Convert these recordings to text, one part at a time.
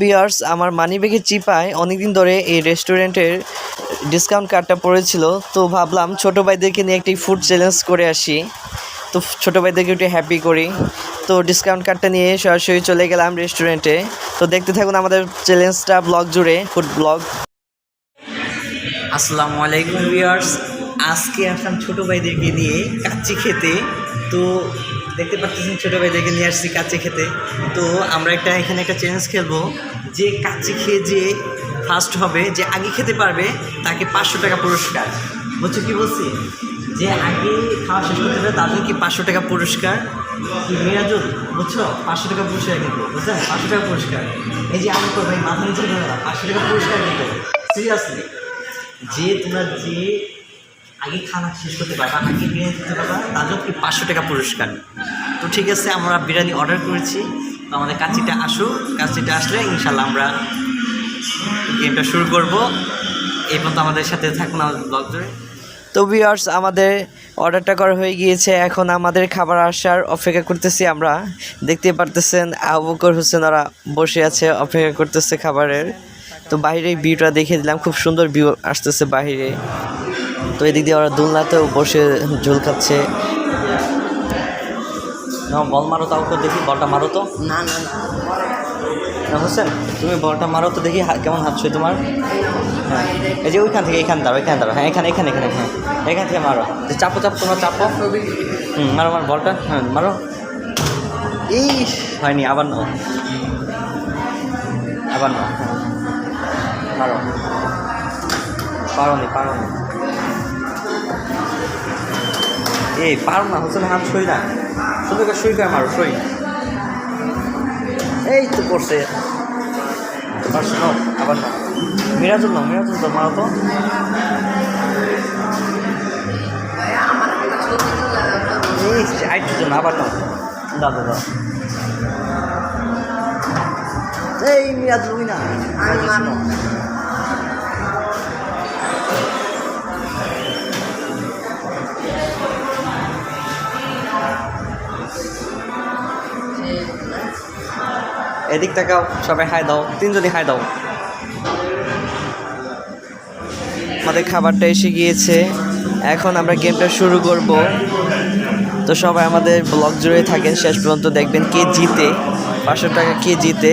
বিয়ার্স আমার মানি ব্যাগে চিপায় অনেকদিন ধরে এই রেস্টুরেন্টের ডিসকাউন্ট কার্ডটা পড়েছিল, তো ভাবলাম ছোটো ভাইদেরকে নিয়ে একটি ফুড চ্যালেঞ্জ করে আসি। তো ছোটো ভাইদেরকে একটু হ্যাপি করি। তো ডিসকাউন্ট কার্ডটা নিয়ে সরাসরি চলে গেলাম রেস্টুরেন্টে তো দেখতে থাকুন আমাদের চ্যালেঞ্জটা ব্লগ জুড়ে ফুড ব্লগ আসসালামু আলাইকুম ভিউয়ার্স আজকে আসলাম ছোটো ভাইদেরকে নিয়ে কাচ্চি খেতে। তো দেখতে পাচ্ছেন ছোটো ভাইদেরকে নিয়ে আসছি কাচ্চি খেতে। তো আমরা একটা এখানে একটা চ্যালেঞ্জ খেলব। যে কাচ্চি খেয়ে যে ফার্স্ট হবে, যে আগে খেতে পারবে, তাকে পাঁচশো টাকা পুরস্কার। বুঝছ কি বলছি? যে আগে খাওয়া শেষ করতে পারবে তাদের কি পাঁচশো টাকা পুরস্কার? মিরাজুল বুঝছ? পাঁচশো টাকা পুরস্কার কিন্তু বুঝলেন পাঁচশো টাকা পুরস্কার। এই যে আমি তো ভাই মাথা নিচে না পাঁচশো টাকা পুরস্কার কিন্তু। সিরিয়াসলি যে তোমরা যে আগে খানা শেষ করতে পারবা আগে বিরিয়ানি দিতে পারবা তাদের কি পাঁচশো টাকা পুরস্কার? তো ঠিক আছে, আমরা বিরিয়ানি অর্ডার করেছি। আমাদের কাচিটা আসুক কাচিটা আসলে ইনশাল্লাহ আমরা গেমটা শুরু করব। এই পর্যন্ত আমাদের সাথে থাকুন আমাদের ব্লগ ধরে তো ভিউয়ার্স আমাদের অর্ডারটা করা হয়ে গিয়েছে। এখন আমাদের খাবার আসার অপেক্ষা করতেছি আমরা। দেখতে পারতেছেন আবুকর হোসেন ওরা বসে আছে অপেক্ষা করতেছে খাবারের। তো বাইরে ভিউটা দেখে দিলাম খুব সুন্দর ভিউ আসতেছে বাইরে। তো এদিক দিয়ে ওরা দোলনাতেও বসে ঝোল খাচ্ছে। না, বল মারো তাও দেখি বলটা মারো তো। না না না। হোসেন তুমি বলটা মারো তো দেখি কেমন হাত তোমার? হ্যাঁ এই যে ওইখান থেকে এখানে দাঁড়ো এখানে দাঁড়ো হ্যাঁ এখানে এখানে এখানে হ্যাঁ। এখান থেকে মারো। যে চাপো চাপো, তোমরা চাপো। হুম, মারো মারো, বলটা। হ্যাঁ মারো। এই হয়নি, আবার নাও। আবার নাও হ্যাঁ। মারো। পারো নি পারো নি এই, পারো না, হোসেন হাত সই না। করে সই করে মারো, সই। এই তো করছে। পারছ শোনো, আবার শোনো মিরাজুল নাও মিরাজুল তো মারো তো। এই আইটু জন্য আবার নাও দাদা দাদা এই মিরাজুল না। এদিক তাকাও, সবাই হাই দাও, তিনজনই হাই দাও। আমাদের খাবারটা এসে গিয়েছে। এখন আমরা গেমটা শুরু করব। তো সবাই আমাদের ব্লগ জুড়ে থাকেন, শেষ পর্যন্ত দেখবেন কে জিতে, পাঁচশো টাকা কে জিতে।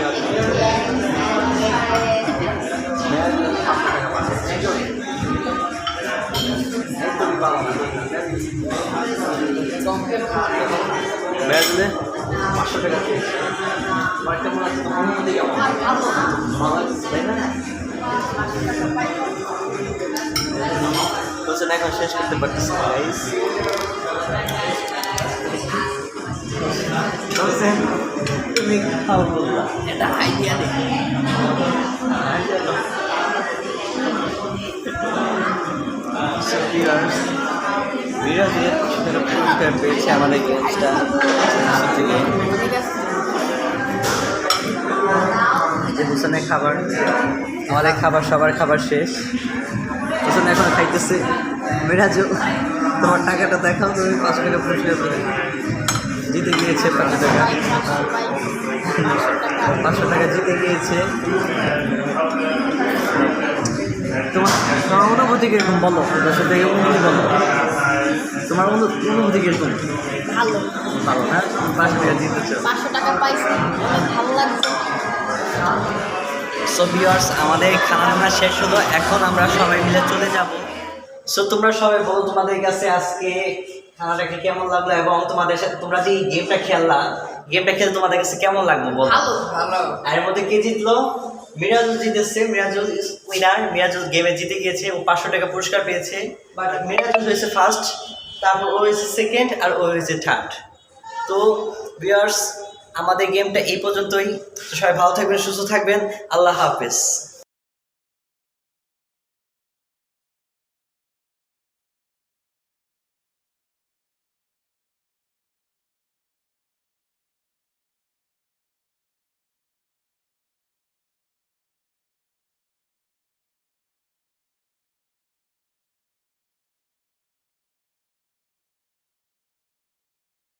প্লেয়ার হয়েছে মেয়াজুলে পাঁচশো টাকা বাড়িতে মনে হচ্ছে তোমার মধ্যে কেমন তাই না তো সেটা এখন শেষ করতে পারতেছি এটা আইডিয়া নেই বিরাজের সেটা পুরস্কার পেয়েছে আমাদের গেমসটা থেকে যে হোসেনের খাবার আমাদের খাবার সবার খাবার শেষ। হোসেন এখন খাইতেছে। মিরাজও তোমার টাকাটা দেখাও তুমি পাঁচ টাকা পুরস্কার করে জিতে গিয়েছে পাঁচশো টাকা। পাঁচশো টাকা জিতে গিয়েছে। তোমার অনুভূতি কীরকম বলো? দশ থেকে অনুভূতি বলো। তোমার অনু- অনুভূতি কীরকম? ভালো। ভালো না পাঁচশো টাকা জিতেছো। পাঁচশো টাকা পাইছি। ভালো লাগছে। সো ভিউয়ার্স আমাদের খানা শেষ হলো। এখন আমরা সবাই মিলে চলে যাব। সো তোমরা সবাই বলো তোমাদের কাছে আজকে খানাটাকে কেমন লাগল এবং তোমাদের সাথে তোমরা যে গেমটা খেললা গেমটা খেলে তোমাদের কাছে কেমন লাগল বলো? ভালো ভালো। আর এর মধ্যে কে জিতলো? মিরাজুল জিতেছে মিরাজুল উইনার মিরাজুল গেমে জিতে গিয়েছে ও পাঁচশো টাকা পুরস্কার পেয়েছে। বাট মিরাজুল হয়েছে ফার্স্ট তারপর ও হয়েছে সেকেন্ড আর ও হয়েছে থার্ড তো ভিউয়ার্স আমাদের গেমটা এই পর্যন্তই। সবাই ভালো থাকবেন সুস্থ থাকবেন। আল্লাহ হাফেজ।